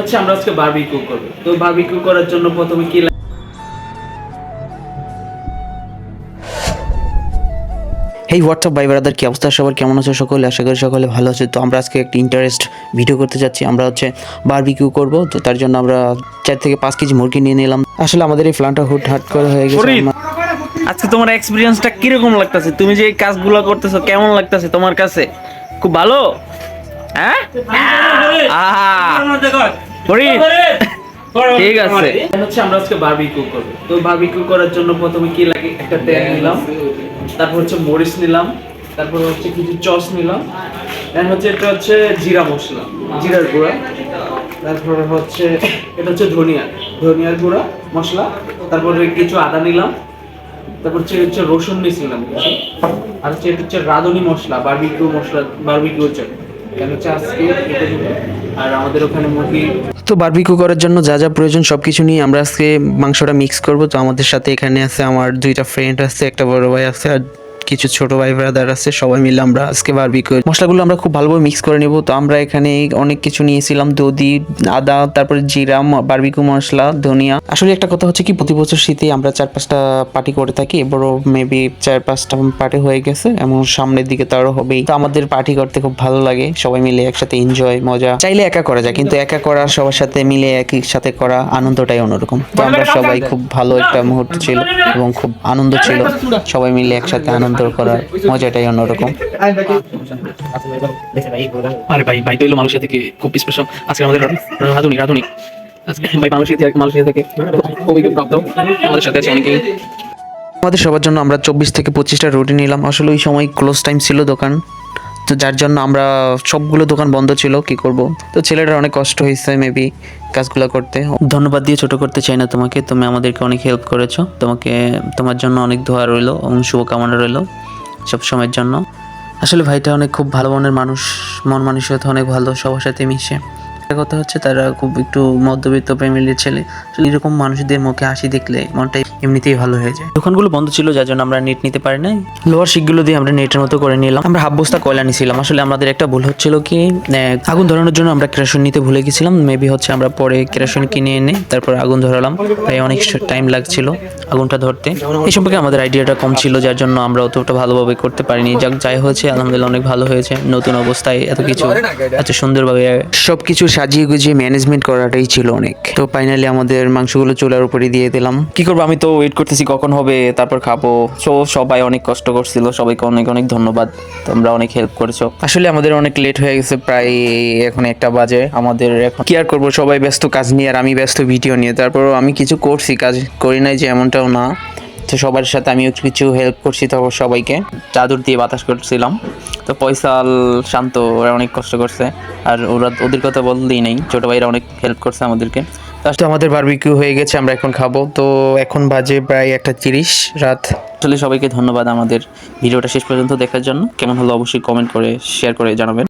হচ্ছে আমরা আজকে বারবিকিউ করব। তো বারবিকিউ করার জন্য প্রথমে কি লাগে? হেই হোয়াটসঅ্যাপ ভাই ব্রাদার কি অবস্থা? সবার কেমন আছে? সকলে আশা করি সকলে ভালো আছে। তো আমরা আজকে একটা ইন্টারেস্ট ভিডিও করতে যাচ্ছি। আমরা হচ্ছে বারবিকিউ করব। তো তার জন্য আমরা চার থেকে পাঁচ কেজি মুরগি নিয়ে নিলাম। আসলে আমাদের এই প্ল্যানটা হুট হাট করে হয়ে গেছে। আজকে তোমার এক্সপিরিয়েন্সটা কীরকম লাগতেছে? তুমি যে এই কাজগুলো করতেছো কেমন লাগতেছে তোমার কাছে? খুব ভালো? হ্যাঁ? আহা! ফরিদ, ঠিক আছে। হচ্ছে আমরা আজকে বারবিকিউ করব। তো বারবিকিউ করার জন্য প্রথমে কি লাগে? একটা তেল নিলাম। তারপর হচ্ছে মরিচ নিলাম। তারপর হচ্ছে কিছু চস নিলাম। দেন হচ্ছে এটা হচ্ছে জিরা মশলা জিরার গুঁড়া। তারপরে হচ্ছে এটা হচ্ছে ধনিয়া ধনিয়ার গুঁড়া মশলা। তারপরে কিছু আদা নিলাম। তারপর হচ্ছে হচ্ছে রসুন নিয়েছিলাম আর হচ্ছে এটা হচ্ছে রাঁধুনি মশলা বারবিকিউ মশলা বারবিকিউ চাই আর আমাদের ওখানে মুরগি তো বারবিকিউ করার জন্য যা যা প্রয়োজন সব কিছু নিয়ে আমরা আজকে মাংসটা মিক্স করব। তো আমাদের সাথে এখানে আছে আমার দুইটা ফ্রেন্ড আছে, একটা বড় ভাই আছে, আর কিছু ছোট ভাই ব্রাদার আছে, সবাই মিলে আমরা আজকে বারবিকিউ মশলাগুলো আমরা খুব ভালোভাবে মিক্স করে নেব। তো আমরা এখানে অনেক কিছু নিয়েছিলাম, দধি, আদা, তারপরে জিরা বারবিকিউ মশলা, ধনিয়া। আসলে একটা কথা হচ্ছে কি, প্রতি বছর শীতে আমরা চার পাঁচটা পার্টি করে থাকি, এবারও মেবি চার পাঁচটা পার্টি হয়ে গেছে, এবং সামনের দিকে তো আরও হবেই। তো আমাদের পার্টি করতে খুব ভালো লাগে, সবাই মিলে একসাথে এনজয় মজা। চাইলে একা করা যায়, কিন্তু একা করা, সবার সাথে মিলে একই সাথে করা, আনন্দটাই অন্যরকম। তো আমরা সবাই খুব ভালো একটা মুহূর্ত ছিল, এবং খুব আনন্দ ছিল, সবাই মিলে একসাথে আনন্দ করার মজাটাই অন্যরকম। আরে ভাই ভাই তৈল মানুষের থেকে খুব স্পেশাল আজকে আমাদের রাধুনি রাধুনি। ভাই মানুষের থেকে থেকে। খুবই প্রাপ্ত আমাদের সাথে আছে অনেকেই। আমাদের সবার জন্য আমরা চব্বিশ থেকে পঁচিশটা রুটি নিলাম। আসলে ওই সময় ক্লোজ টাইম ছিল দোকান। তো যার জন্য আমরা সবগুলো দোকান বন্ধ ছিল, কি করব? তো ছেলেটার অনেক কষ্ট হয়েছে মেবি কাজগুলো করতে। ধন্যবাদ দিয়ে ছোট করতে চাই না তোমাকে, তুমি আমাদেরকে অনেক হেল্প করেছ। তোমাকে, তোমার জন্য অনেক ধোয়া রইল এবং শুভকামনা রইল সব সময়ের জন্য। আসলে ভাইটা অনেক খুব ভালো মনের মানুষ, মন মানসিকতা অনেক ভালো, সবার সাথে মিশে। কথা হচ্ছে তারা খুব একটু মধ্যবিত্ত ফ্যামিলির ছেলে। এরকম মানুষদের মুখে হাসি দেখলে মনটা এমনিতেই ভালো হয়ে যায়। দোকানগুলো বন্ধ ছিল, যার জন্য আমরা নেট নিতে পারি নাই। লোহার শিকগুলো দিয়ে আমরা নেটের মতো করে নিলাম। আমরা হাফ বস্তা কয়লা নিছিলাম। আসলে আমাদের একটা ভুল হচ্ছিল কি আগুন ধরানোর জন্য আমরা কেরোসিন নিতে ভুলে গেছিলাম। মেবি হচ্ছে আমরা পরে কেরোসিন কিনে এনে তারপর আগুন ধরালাম। প্রায় অনেক টাইম লাগছিল আগুনটা ধরতে। এই সম্পর্কে আমাদের আইডিয়াটা কম ছিল, যার জন্য আমরা অতটা ভালোভাবে করতে পারিনি। যাক, যাই হয়েছে, আলহামদুলিল্লাহ অনেক ভালো হয়েছে। নতুন অবস্থায় এত কিছু এত সুন্দরভাবে সবকিছু সাজিয়ে গুজিয়ে ম্যানেজমেন্ট করাটাই ছিল অনেক। তো ফাইনালি আমাদের মাংসগুলো চুলার উপরে দিয়ে দিলাম। কি করব? আমি তো ওয়েট করতেছি কখন হবে তারপর খাব। সো সবাই অনেক কষ্ট করছিল সবাইকে অনেক অনেক ধন্যবাদ। তোমরা অনেক হেল্প করেছ। আসলে আমাদের অনেক লেট হয়ে গেছে প্রায় এখন একটা বাজে। আমাদের এখন কি আর করব? সবাই ব্যস্ত কাজ নিয়ে আর আমি ব্যস্ত ভিডিও নিয়ে। তারপর আমি কিছু করছি কাজ করি নাই যে এমনটাও না। তো সবার সাথে আমিও কিছু হেল্প করছি তারপর সবাইকে। চাদর দিয়ে বাতাস করছিলাম। তো পয়সাল শান্ত ওরা অনেক কষ্ট করছে। আর ওরা ওদের কথা বললেই নেই। ছোট ভাইরা অনেক হেল্প করছে আমাদেরকে। তো আমাদের বারবিকিউ হয়ে গেছে আমরা এখন খাব। তো এখন বাজে প্রায় একটা তিরিশ রাত। আসলে সবাইকে ধন্যবাদ আমাদের ভিডিওটা শেষ পর্যন্ত দেখার জন্য। কেমন হলো অবশ্যই কমেন্ট করে শেয়ার করে জানাবেন।